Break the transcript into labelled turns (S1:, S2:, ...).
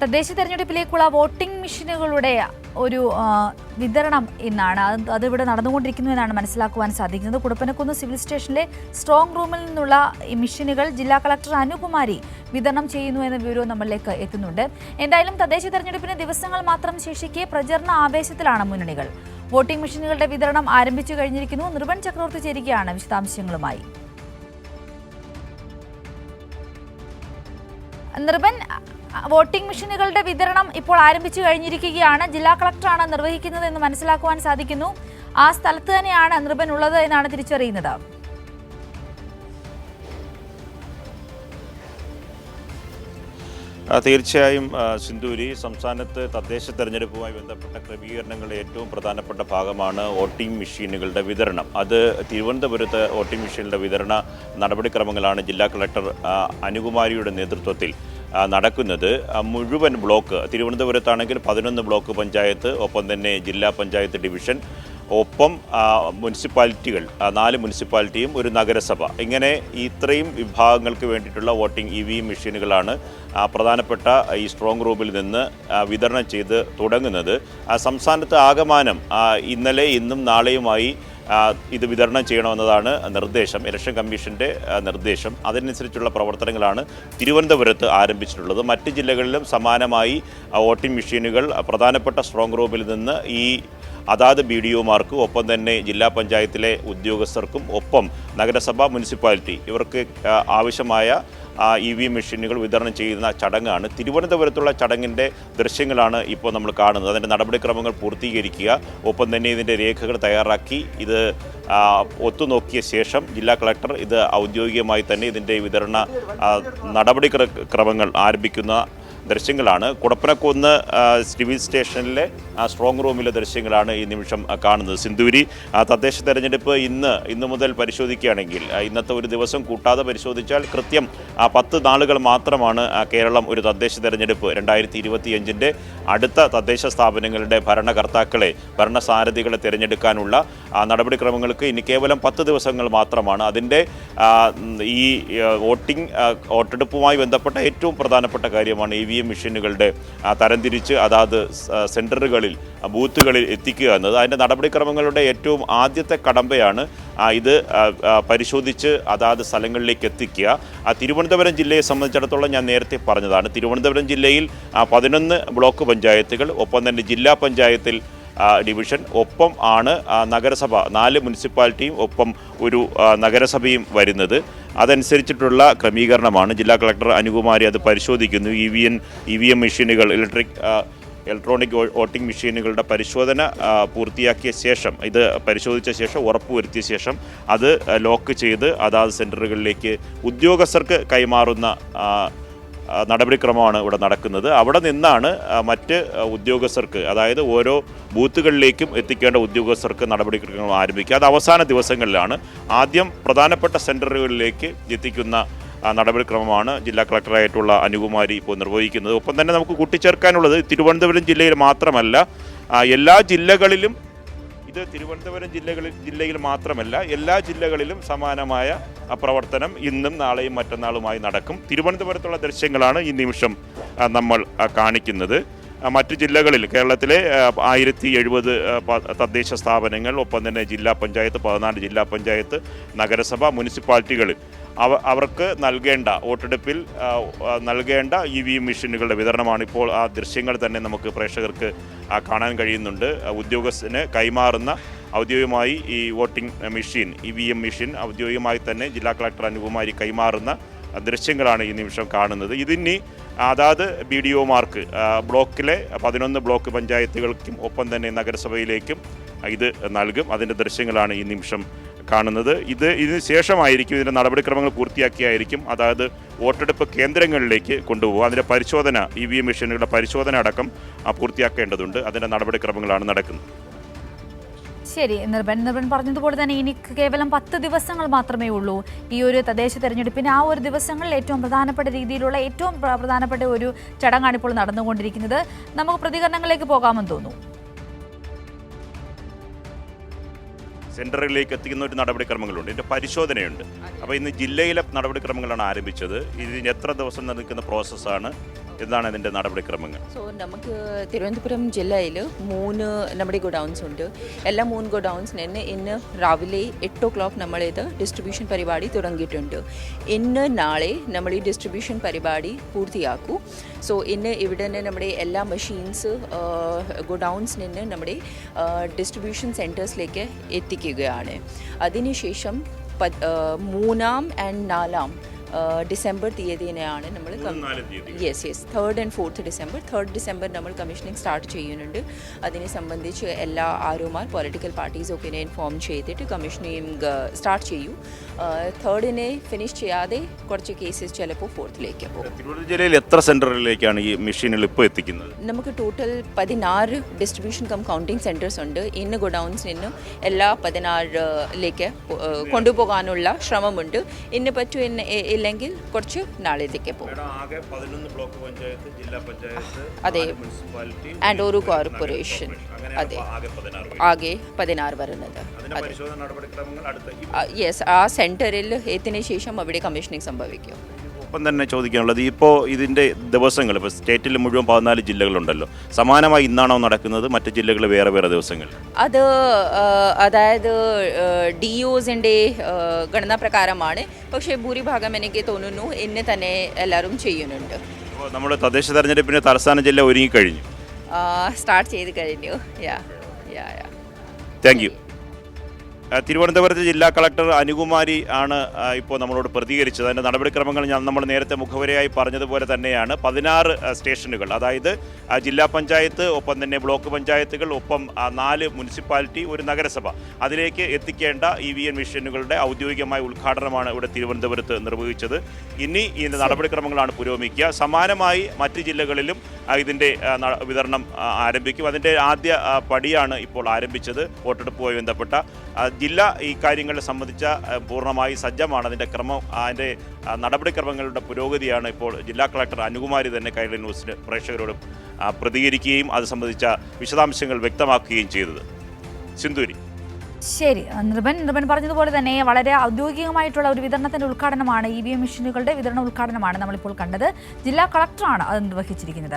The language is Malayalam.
S1: തദ്ദേശ തെരഞ്ഞെടുപ്പിലേക്കുള്ള വോട്ടിംഗ് മെഷീനുകളുടെ ഒരു വിതരണം എന്നാണ് അത് അതിവിടെ നടന്നുകൊണ്ടിരിക്കുന്നു എന്നാണ് മനസ്സിലാക്കുവാൻ സാധിക്കുന്നത്. കുടപ്പനക്കുന്ന് സിവിൽ സ്റ്റേഷനിലെ സ്ട്രോങ് റൂമിൽ നിന്നുള്ള ഈ മെഷീനുകൾ ജില്ലാ കളക്ടർ അനുകുമാരി വിതരണം ചെയ്യുന്നു എന്ന വിവരവും നമ്മളിലേക്ക് എത്തുന്നുണ്ട്. എന്തായാലും തദ്ദേശ തെരഞ്ഞെടുപ്പിന് ദിവസങ്ങൾ മാത്രം ശേഷിക്കെ പ്രചരണ ആവേശത്തിലാണ് മുന്നണികൾ. വോട്ടിംഗ് മെഷീനുകളുടെ വിതരണം ആരംഭിച്ചു കഴിഞ്ഞിരിക്കുന്നു. നിർവൻ ചക്രവർത്തി ചേരുകയാണ് വിശദാംശങ്ങളുമായി. നിർവൻ വോട്ടിംഗ് മെഷീനുകളുടെ വിതരണം ഇപ്പോൾ ആരംഭിച്ചു കഴിഞ്ഞിരിക്കുകയാണ്. ജില്ലാ കളക്ടറാണ് നിർവഹിക്കുന്നത് എന്ന് മനസ്സിലാക്കുവാൻ സാധിക്കുന്നു. ആ സ്ഥലത്ത് തന്നെയാണ് നൃപൻ ഉള്ളത് എന്നാണ് തിരിച്ചറിയുന്നത്.
S2: തീർച്ചയായും സിന്ധൂരി സംസ്ഥാനത്ത് തദ്ദേശ തെരഞ്ഞെടുപ്പുമായി ബന്ധപ്പെട്ട ക്രമീകരണങ്ങളുടെ ഏറ്റവും പ്രധാനപ്പെട്ട ഭാഗമാണ് വോട്ടിംഗ് മെഷീനുകളുടെ വിതരണം. അത് തിരുവനന്തപുരത്ത് വോട്ടിംഗ് മെഷീനുകളുടെ വിതരണ നടപടിക്രമങ്ങളാണ് ജില്ലാ കളക്ടർ അനുകുമാരിയുടെ നേതൃത്വത്തിൽ നടക്കുന്നത്. മുഴുവൻ ബ്ലോക്ക് തിരുവനന്തപുരത്താണെങ്കിൽ പതിനൊന്ന് ബ്ലോക്ക് പഞ്ചായത്ത് ഒപ്പം തന്നെ ജില്ലാ പഞ്ചായത്ത് ഡിവിഷൻ ഒപ്പം മുനിസിപ്പാലിറ്റികൾ നാല് മുനിസിപ്പാലിറ്റിയും ഒരു നഗരസഭ. ഇങ്ങനെ ഇത്രയും വിഭാഗങ്ങൾക്ക് വേണ്ടിയിട്ടുള്ള വോട്ടിംഗ് ഇ വി മെഷീനുകളാണ് പ്രധാനപ്പെട്ട ഈ സ്ട്രോങ് റൂമിൽ നിന്ന് വിതരണം ചെയ്ത് തുടങ്ങുന്നത്. സംസ്ഥാനത്ത് ആകമാനം ഇന്നലെ ഇന്നും നാളെയുമായി ഇത് വിതരണം ചെയ്യണമെന്നതാണ് നിർദ്ദേശം. ഇലക്ഷൻ കമ്മീഷന്റെ നിർദ്ദേശം. അതിനനുസരിച്ചുള്ള പ്രവർത്തനങ്ങളാണ് തിരുവനന്തപുരത്ത് ആരംഭിച്ചിട്ടുള്ളത്. മറ്റ് ജില്ലകളിലും സമാനമായി വോട്ടിംഗ് മെഷീനുകൾ പ്രധാനപ്പെട്ട സ്ട്രോങ് റൂമിൽ നിന്ന് ഈ അതാത് ബി ഡി ഒമാർക്ക് ഒപ്പം തന്നെ ജില്ലാ പഞ്ചായത്തിലെ ഉദ്യോഗസ്ഥർക്കും ഒപ്പം നഗരസഭ മുനിസിപ്പാലിറ്റി ഇവർക്ക് ആവശ്യമായ ഇ വി മെഷീനുകൾ വിതരണം ചെയ്യുന്ന ചടങ്ങാണ്. തിരുവനന്തപുരത്തുള്ള ചടങ്ങിന്റെ ദൃശ്യങ്ങളാണ് ഇപ്പോൾ നമ്മൾ കാണുന്നത്. അതിന്റെ നടപടിക്രമങ്ങൾ പൂർത്തീകരിക്കുക. ഒപ്പം തന്നെ ഇതിന്റെ രേഖകൾ തയ്യാറാക്കി ഇത് ഒത്തുനോക്കിയ ശേഷം ജില്ലാ കളക്ടർ ഇത് ഔദ്യോഗികമായി തന്നെ ഇതിന്റെ വിതരണ നടപടിക്രമങ്ങൾ ക്രമങ്ങൾ ആരംഭിക്കുന്ന ദൃശ്യങ്ങളാണ്. കുടപ്പനക്കുന്ന് സിവിൽ സ്റ്റേഷനിലെ സ്ട്രോങ് റൂമിലെ ദൃശ്യങ്ങളാണ് ഈ നിമിഷം കാണുന്നത്. സിന്ധൂരി തദ്ദേശ തെരഞ്ഞെടുപ്പ് ഇന്ന് ഇന്ന് മുതൽ പരിശോധിക്കുകയാണെങ്കിൽ ഇന്നത്തെ ഒരു ദിവസം കൂട്ടാതെ പരിശോധിച്ചാൽ കൃത്യം പത്ത് നാളുകൾ മാത്രമാണ് കേരളം ഒരു തദ്ദേശ തെരഞ്ഞെടുപ്പ് രണ്ടായിരത്തി ഇരുപത്തിയഞ്ചിന്റെ അടുത്ത തദ്ദേശ സ്ഥാപനങ്ങളുടെ ഭരണകർത്താക്കളെ ഭരണസാരഥികളെ തിരഞ്ഞെടുക്കാനുള്ള നടപടിക്രമങ്ങൾക്ക് ഇനി കേവലം പത്ത് ദിവസങ്ങൾ മാത്രമാണ്. അതിന്റെ ഈ വോട്ടിംഗ് വോട്ടെടുപ്പുമായി ബന്ധപ്പെട്ട ഏറ്റവും പ്രധാനപ്പെട്ട കാര്യമാണ് ഇ വി എം മെഷീനുകളുടെ തരംതിരിച്ച് അതാത് സെന്ററുകളിൽ ബൂത്തുകളിൽ എത്തിക്കുക എന്നത് അതിന്റെ നടപടിക്രമങ്ങളുടെ ഏറ്റവും ആദ്യത്തെ കടമ്പയാണ്. ഇത് പരിശോധിച്ച് അതാത് സ്ഥലങ്ങളിലേക്ക് എത്തിക്കുക. തിരുവനന്തപുരം ജില്ലയെ സംബന്ധിച്ചിടത്തോളം ഞാൻ നേരത്തെ പറഞ്ഞതാണ്. തിരുവനന്തപുരം ജില്ലയിൽ പതിനൊന്ന് ബ്ലോക്ക് പഞ്ചായത്തുകൾ ഒപ്പം തന്നെ ജില്ലാ പഞ്ചായത്തിൽ ഡിവിഷൻ ഒപ്പം ആണ് നഗരസഭ നാല് മുനിസിപ്പാലിറ്റിയും ഒപ്പം ഒരു നഗരസഭയും വരുന്നത്. അതനുസരിച്ചിട്ടുള്ള ക്രമീകരണമാണ്. ജില്ലാ കളക്ടർ അനുകുമാരി അത് പരിശോധിക്കുന്നു. E V N E V M മെഷീനുകൾ ഇലക്ട്രിക് ഇലക്ട്രോണിക് വോട്ടിംഗ് മെഷീനുകളുടെ പരിശോധന പൂർത്തിയാക്കിയ ശേഷം ഇത് പരിശോധിച്ച ശേഷം ഉറപ്പുവരുത്തിയ ശേഷം അത് ലോക്ക് ചെയ്ത് അതാത് സെന്ററുകളിലേക്ക് ഉദ്യോഗസ്ഥർക്ക് കൈമാറുന്ന നടപടിക്രമമാണ് ഇവിടെ നടക്കുന്നത്. അവിടെ നിന്നാണ് മറ്റ് ഉദ്യോഗസ്ഥർക്ക് അതായത് ഓരോ ബൂത്തുകളിലേക്കും എത്തിക്കേണ്ട ഉദ്യോഗസ്ഥർക്ക് നടപടിക്രമങ്ങൾ ആരംഭിക്കുക. അത് അവസാന ദിവസങ്ങളിലാണ്. ആദ്യം പ്രധാനപ്പെട്ട സെന്ററുകളിലേക്ക് എത്തിക്കുന്ന നടപടിക്രമമാണ് ജില്ലാ കളക്ടറായിട്ടുള്ള അനുകുമാരി ഇപ്പോൾ നിർവഹിക്കുന്നത്. ഒപ്പം തന്നെ നമുക്ക് കൂട്ടിച്ചേർക്കാനുള്ളത് തിരുവനന്തപുരം ജില്ലയിൽ മാത്രമല്ല എല്ലാ ജില്ലകളിലും ഇത് തിരുവനന്തപുരം ജില്ലകളിൽ ജില്ലയിൽ മാത്രമല്ല എല്ലാ ജില്ലകളിലും സമാനമായ പ്രവർത്തനം ഇന്നും നാളെയും മറ്റന്നാളുമായി നടക്കും. തിരുവനന്തപുരത്തുള്ള ദൃശ്യങ്ങളാണ് ഈ നിമിഷം നമ്മൾ കാണിക്കുന്നത്. മറ്റു ജില്ലകളിൽ കേരളത്തിലെ ആയിരത്തി എഴുപത് തദ്ദേശ സ്ഥാപനങ്ങൾ ഒപ്പം തന്നെ ജില്ലാ പഞ്ചായത്ത് പതിനാല് ജില്ലാ പഞ്ചായത്ത് നഗരസഭ മുനിസിപ്പാലിറ്റികൾ അവ അവർക്ക് നൽകേണ്ട വോട്ടെടുപ്പിൽ നൽകേണ്ട ഇ വി മെഷീനുകളുടെ വിതരണമാണ് ഇപ്പോൾ ആ ദൃശ്യങ്ങൾ തന്നെ നമുക്ക് പ്രേക്ഷകർക്ക് കാണാൻ കഴിയുന്നുണ്ട്. ഉദ്യോഗസ്ഥന് കൈമാറുന്ന ഔദ്യോഗികമായി ഈ voting machine E V M machine ഔദ്യോഗികമായി തന്നെ ജില്ലാ കളക്ടർ അനുകുമാരി കൈമാറുന്ന ദൃശ്യങ്ങളാണ് ഈ നിമിഷം കാണുന്നത്. ഇതിനി അതാത് ബി ഡി ഒമാർക്ക് ബ്ലോക്കിലെ പതിനൊന്ന് ബ്ലോക്ക് പഞ്ചായത്തുകൾക്കും ഒപ്പം തന്നെ നഗരസഭയിലേക്കും ഇത് നൽകും. അതിന്റെ ദൃശ്യങ്ങളാണ് ഈ നിമിഷം കാണുന്നത്. ഇത് ഇതിന് ശേഷമായിരിക്കും ഇതിന്റെ നടപടിക്രമങ്ങൾ പൂർത്തിയാക്കിയായിരിക്കും. അതായത് വോട്ടെടുപ്പ് കേന്ദ്രങ്ങളിലേക്ക് കൊണ്ടുപോകുക അതിന്റെ പരിശോധന ഇ വി എം മെഷീനുകളുടെ പരിശോധന അടക്കം പൂർത്തിയാക്കേണ്ടതുണ്ട്. അതിന്റെ നടപടിക്രമങ്ങളാണ് നടക്കുന്നത്.
S1: ശരി നിർഭൻ നിർഭൻ പറഞ്ഞതുപോലെ തന്നെ ഇനി കേവലം പത്ത് ദിവസങ്ങൾ മാത്രമേ ഉള്ളൂ. ഈ ഒരു തദ്ദേശ തെരഞ്ഞെടുപ്പിന് ആ ഒരു ദിവസങ്ങളിൽ ഏറ്റവും പ്രധാനപ്പെട്ട രീതിയിലുള്ള ഏറ്റവും പ്ര- പ്രധാനപ്പെട്ട ഒരു ചടങ്ങാണ് ഇപ്പോൾ നടന്നുകൊണ്ടിരിക്കുന്നത്. നമുക്ക് പ്രതികരണങ്ങളിലേക്ക് പോകാമെന്ന് തോന്നുന്നു.
S2: സെന്ററിലേക്ക് എത്തിക്കുന്ന ഒരു നടപടിക്രമങ്ങളുണ്ട്. ഇതിന്റെ പരിശോധനയുണ്ട്. അപ്പോൾ ഇന്ന് ജില്ലയിലെ നടപടിക്രമങ്ങളാണ് ആരംഭിച്ചത്. ഇതിന് എത്ര ദിവസം നിൽക്കുന്ന പ്രോസസ്സാണ് എന്താണ് ഇതിന്റെ നടപടിക്രമങ്ങൾ.
S3: സോ നമുക്ക് തിരുവനന്തപുരം ജില്ലയിൽ മൂന്ന് നമ്മുടെ ഗോഡൗൺസ് ഉണ്ട്. എല്ലാ മൂന്ന് ഗോഡൗൺസിന് ഇന്ന് രാവിലെ എട്ട് ഒ ക്ലോക്ക് നമ്മളിത് ഡിസ്ട്രിബ്യൂഷൻ പരിപാടി തുടങ്ങിയിട്ടുണ്ട്. ഇന്ന് നാളെ നമ്മൾ ഈ ഡിസ്ട്രിബ്യൂഷൻ പരിപാടി പൂർത്തിയാക്കൂ. സോ ഇന്ന് ഇവിടെ തന്നെ നമ്മുടെ എല്ലാ മെഷീൻസ് ഗോഡൗൺസിന് നിന്ന് നമ്മുടെ ഡിസ്ട്രിബ്യൂഷൻ സെന്റേഴ്സിലേക്ക് എത്തിക്കുകയാണ് അതിനുശേഷം മൂന്നാം ആൻഡ് നാലാം ഡിസംബർ തീയതിനെയാണ് നമ്മൾ yes yes third and fourth December third December നമ്മൾ കമ്മീഷനിങ് സ്റ്റാർട്ട് ചെയ്യുന്നുണ്ട്. അതിനെ സംബന്ധിച്ച് എല്ലാ ആരോമാർ പൊളിറ്റിക്കൽ പാർട്ടീസൊക്കെ ഇൻഫോം ചെയ്തിട്ട് കമ്മീഷനിങ് സ്റ്റാർട്ട് ചെയ്യൂ. തേർഡിനെ ഫിനിഷ് ചെയ്യാതെ കുറച്ച് കേസസ് ചിലപ്പോൾ ഫോർത്തിലേക്ക് പോകും.
S2: തിരുവനന്തപുരം ജില്ലയിൽ എത്ര സെന്ററിലേക്കാണ് ഈ മെഷീനുകൾ ഇപ്പോൾ എത്തിക്കുന്നത്?
S3: നമുക്ക് ടോട്ടൽ പതിനാറ് ഡിസ്ട്രിബ്യൂഷൻ കം കൗണ്ടിങ് സെന്റേഴ്സ് ഉണ്ട്. ഇന്ന് ഗോഡൗൺസ് നിന്ന് എല്ലാ പതിനാറിലേക്ക് കൊണ്ടുപോകാനുള്ള ശ്രമമുണ്ട്. ഇന്ന് പറ്റൂ ഇന്ന് ഇ- ഇല്ലെങ്കിൽ കുറച്ച് നാളിലേക്ക് പോകും. അതെ. ആൻഡ് ഒരു കോർപ്പറേഷൻ അതെ.
S2: ആകെ പതിനാറ്
S3: വരുന്നത്. യെസ് ആ സെന്ററിൽ എത്തിയതിനു ശേഷം അവിടെ കമ്മീഷനിങ് സംഭവിക്കും.
S2: ഒപ്പം തന്നെ ചോദിക്കാനുള്ളത് ഇപ്പോൾ ഇതിന്റെ ദിവസങ്ങൾ ഇപ്പോൾ സ്റ്റേറ്റിൽ മുഴുവൻ പതിനാല് ജില്ലകളുണ്ടല്ലോ. സമാനമായി ഇന്നാണോ നടക്കുന്നത്? മറ്റ് ജില്ലകൾ വേറെ വേറെ ദിവസങ്ങൾ.
S3: അത് അതായത് ഡി ഒസിന്റെ ഗണന പ്രകാരമാണ്. പക്ഷേ ഭൂരിഭാഗം എനിക്ക് തോന്നുന്നു ഇന്ന് തന്നെ എല്ലാവരും ചെയ്യുന്നുണ്ട്.
S2: നമ്മൾ നമ്മുടെ തദ്ദേശ തെരഞ്ഞെടുപ്പിന് തലസ്ഥാന ജില്ല ഒരുങ്ങി കഴിഞ്ഞു
S3: സ്റ്റാർട്ട് ചെയ്ത് കഴിഞ്ഞു. യാ യാ യാ
S2: താങ്ക് യു തിരുവനന്തപുരത്ത് ജില്ലാ കളക്ടർ അനുകുമാരി ആണ് ഇപ്പോൾ നമ്മളോട് പ്രതികരിച്ചത്. അതിന്റെ നടപടിക്രമങ്ങൾ ഞാൻ നമ്മൾ നേരത്തെ മുഖവരയായി പറഞ്ഞതുപോലെ തന്നെയാണ്. പതിനാറ് സ്റ്റേഷനുകൾ അതായത് ജില്ലാ പഞ്ചായത്ത് ഒപ്പം തന്നെ ബ്ലോക്ക് പഞ്ചായത്തുകൾ ഒപ്പം നാല് മുനിസിപ്പാലിറ്റി ഒരു നഗരസഭ. അതിലേക്ക് എത്തിക്കേണ്ട ഇ വി എൻ മെഷീനുകളുടെ ഔദ്യോഗികമായ ഉദ്ഘാടനമാണ് ഇവിടെ തിരുവനന്തപുരത്ത് നിർവഹിച്ചത്. ഇനി ഇതിന്റെ നടപടിക്രമങ്ങളാണ് പുരോഗമിക്കുക. സമാനമായി മറ്റ് ജില്ലകളിലും ഇതിന്റെ വിതരണം ആരംഭിക്കും. അതിന്റെ ആദ്യ പടിയാണ് ഇപ്പോൾ ആരംഭിച്ചത്. വോട്ടെടുപ്പുമായി ബന്ധപ്പെട്ട ജില്ല ഈ കാര്യങ്ങളെ സംബന്ധിച്ച പൂർണമായി സജ്ജമാണ്. അതിന്റെ ക്രമം അതിന്റെ നടപടിക്രമങ്ങളുടെ പുരോഗതിയാണ് ഇപ്പോൾ ജില്ലാ കളക്ടർ അനുകുമാരി തന്നെ കൈരളി ന്യൂസിന് പ്രേക്ഷകരോട് പ്രതികരിക്കുകയും അത് സംബന്ധിച്ച വിശദാംശങ്ങൾ വ്യക്തമാക്കുകയും ചെയ്തത്. സിന്ദൂരി.
S1: ശരി. നിർഭൻ നിർഭൻ പറഞ്ഞതുപോലെ തന്നെ വളരെ ഔദ്യോഗികമായിട്ടുള്ള ഒരു വിതരണത്തിന്റെ ഉദ്ഘാടനമാണ് ഇ വി എം മെഷീനുകളുടെ വിതരണ ഉദ്ഘാടനമാണ് നമ്മളിപ്പോൾ കണ്ടത്. ജില്ലാ കളക്ടറാണ് അത് നിർവഹിച്ചിരിക്കുന്നത്.